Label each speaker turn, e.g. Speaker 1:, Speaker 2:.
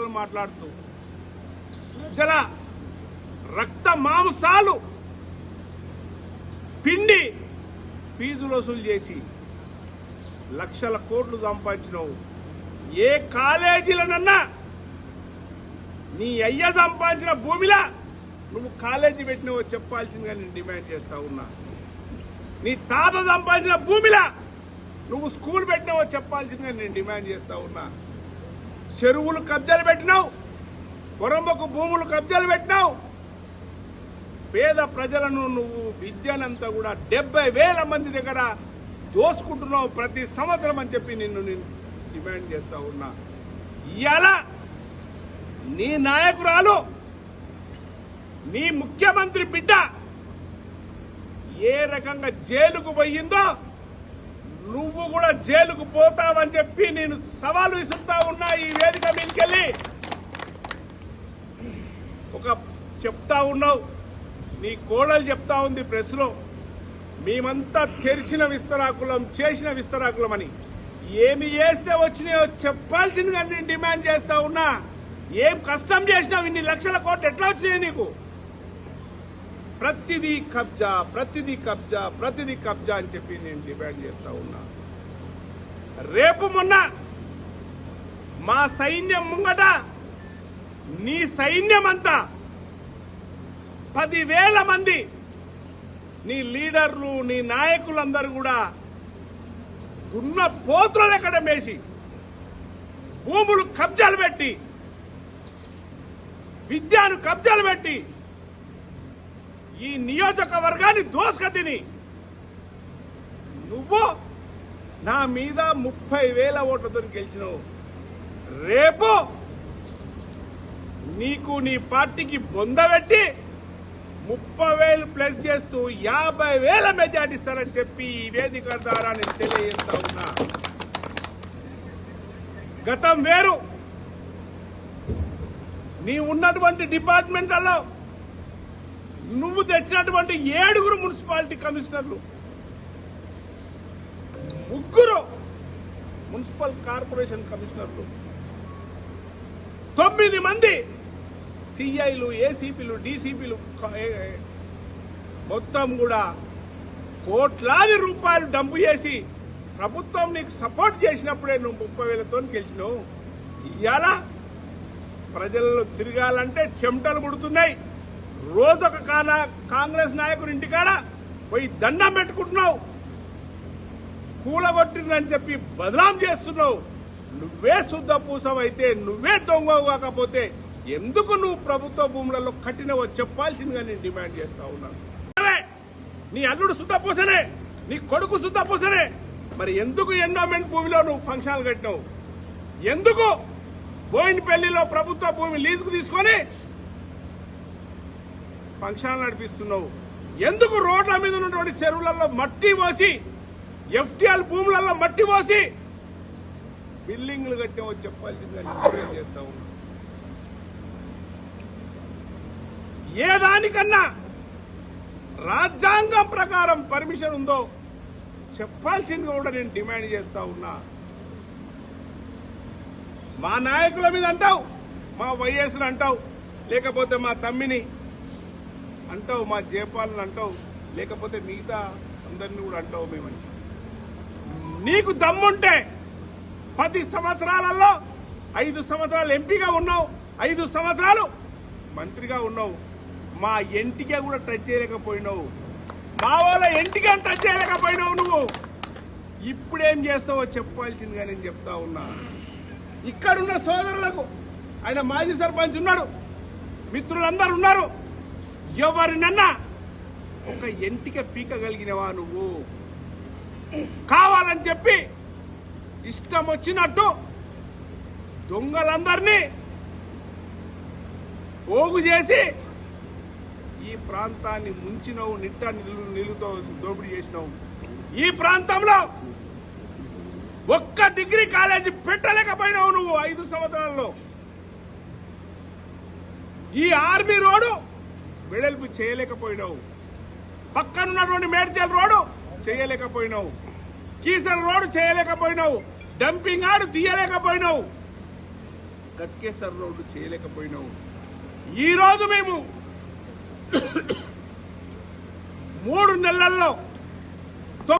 Speaker 1: మాటలు మాట్లాడుతూ జల రక్త మాంసాలు పిండి ఫీజులు వసూలు చేసి లక్షల కోట్లు సంపాదించినావు. ఏ కాలేజీలనన్నా నీ అయ్య సంపాదించిన భూమిలా నువ్వు కాలేజీ పెట్టినవో చెప్పాల్సిందిగా నేను డిమాండ్ చేస్తా ఉన్నా. నీ తాత సంపాదించిన భూమిలా నువ్వు స్కూల్ పెట్టినావో చెప్పాల్సిందిగా నేను డిమాండ్ చేస్తా ఉన్నా. చెరువులు కబ్జాలు పెట్టినావు. కొరంబకు భూములు కబ్జాలు పెట్టినావు. పేద ప్రజలను నువ్వు విద్యనంతా కూడా డెబ్బై వేల మంది దగ్గర దోసుకుంటున్నావు ప్రతి సంవత్సరం అని చెప్పి నిన్ను నేను డిమాండ్ చేస్తా ఉన్నా. ఇవాళ నీ నాయకురాలు నీ ముఖ్యమంత్రి బిడ్డ ఏ రకంగా జైలుకు పోయిందో నువ్వు కూడా జైలుకు పోతావని చెప్పి నేను సవాలు విసురుతా ఉన్నా ఈ వేదిక మీదకెళ్ళి. ఒక చెప్తా ఉన్నావు. నీ కోడలు చెప్తా ఉంది ప్రెస్లో. మేమంతా తెరిచిన విస్తరాకులం చేసిన విస్తరాకులం అని ఏమి చేస్తే వచ్చినాయో చెప్పాల్సిందిగా నేను డిమాండ్ చేస్తా ఉన్నా. ఏం కష్టం చేసినావు? ఇన్ని లక్షల కోట్లు ఎట్లా వచ్చినాయి నీకు? ప్రతిదీ కబ్జా ప్రతిదీ కబ్జా ప్రతిదీ కబ్జా అని చెప్పి నేను డిమాండ్ చేస్తూ ఉన్నా. రేపు మొన్న మా సైన్యం ముంగట నీ సైన్యం అంతా పదివేల మంది నీ లీడర్లు నీ నాయకులందరూ కూడా ఉన్న పోతులను ఎక్కడ వేసి భూములు కబ్జాలు పెట్టి విద్యను కబ్జాలు పెట్టి ఈ నియోజకవర్గాన్ని దోసుకతిని. నువ్వు నా మీద ముప్పై వేల ఓట్లతో గెలిచినావు. రేపు నీకు నీ పార్టీకి బొందబెట్టి ముప్పై వేలు ప్లస్ చేస్తూ యాభై వేల మెజార్టీ ఇస్తారని చెప్పి ఈ వేదిక ద్వారా నేను తెలియజేస్తా ఉన్నా. గతం వేరు. నీ ఉన్నటువంటి డిపార్ట్మెంట్లలో నువ్వు తెచ్చినటువంటి ఏడుగురు మున్సిపాలిటీ కమిషనర్లు. ముగ్గురు మున్సిపల్ కార్పొరేషన్ కమిషనర్లు. తొమ్మిది మంది సిఐలు ఏసీపీలు డీసీపీలు మొత్తం కూడా కోట్లాది రూపాయలు డంపు చేసి ప్రభుత్వం నీకు సపోర్ట్ చేసినప్పుడే నువ్వు ముప్పై వేలతో గెలిచినావు. ఇవాళ ప్రజల్లో తిరగాలంటే చెమటలు పుడుతున్నాయి రోజొక కాన కాంగ్రెస్ నాయకుడి ఇంటికాడ పోయి దండం పెట్టుకుంటున్నావు. కూలగొట్టిందని చెప్పి బదనాం చేస్తున్నావు. నువ్వే శుద్ధ పూసవైతే నువ్వే దొంగ కాకపోతే ఎందుకు నువ్వు ప్రభుత్వ భూములలో కట్టినవో చెప్పాల్సిందిగా నేను డిమాండ్ చేస్తా ఉన్నాను. నీ అల్లుడు శుద్ధ పూసనే నీ కొడుకు శుద్ధ పూసనే. మరి ఎందుకు ఎండోమెంట్ భూమిలో నువ్వు ఫంక్షన్లు కట్టినావు? ఎందుకు బోయినపల్లిలో ప్రభుత్వ భూమి లీజుకు తీసుకొని ఫంక్షన్లు నడిపిస్తున్నావు. ఎందుకు రోడ్ల మీద ఉన్నటువంటి చెరువులలో మట్టి పోసి ఎఫ్టీఎల్ భూములలో మట్టి పోసి బిల్డింగ్లు కట్టామో చెప్పాల్సిందిగా డిమాండ్ చేస్తా ఉన్నా. ఏ దానికన్నా రాజ్యాంగం ప్రకారం పర్మిషన్ ఉందో చెప్పాల్సిందిగా కూడా నేను డిమాండ్ చేస్తా ఉన్నా. మా నాయకుల మీద అంటావు మా వైఎస్ని అంటావు లేకపోతే మా తమ్మిని అంటావు మా జయపాలను అంటావు లేకపోతే మిగతా అందరినీ కూడా అంటావు మేమని. నీకు దమ్ముంటే పది సంవత్సరాలలో ఐదు సంవత్సరాలు ఎంపీగా ఉన్నావు ఐదు సంవత్సరాలు మంత్రిగా ఉన్నావు. మా ఇంటికే కూడా టచ్ చేయలేకపోయినావు. మా వాళ్ళ ఇంటికే టచ్ చేయలేకపోయినావు నువ్వు. ఇప్పుడేం చేస్తావో చెప్పాల్సిందిగా నేను చెప్తా ఉన్నా. ఇక్కడున్న సోదరులకు ఆయన మాజీ సర్పంచ్ ఉన్నాడు మిత్రులందరూ ఉన్నారు. ఎవరినన్నా ఒక ఎంటిక పీకగలిగినవా నువ్వు? కావాలని చెప్పి ఇష్టం వచ్చినట్టు దొంగలందరినీ పోగు చేసి ఈ ప్రాంతాన్ని ముంచినవు నిట్ట నిలు నిలుతో దోపిడీ చేసినావు. ఈ ప్రాంతంలో ఒక్క డిగ్రీ కాలేజీ పెట్టలేకపోయినావు నువ్వు ఐదు సంవత్సరాల్లో. ఈ ఆర్మీ రోడ్డు వెడల్పు చేయలేకపోయినావు. పక్కనున్నటువంటి మేడ్చల్ రోడ్డు చేయలేకపోయినావు. కీసర్ రోడ్డు చేయలేకపోయినావు. డంపింగ్ ఆడు తీయలేకపోయినావు. గట్కేసర్ రోడ్డు చేయలేకపోయినావు. ఈరోజు మేము మూడు నెలల్లో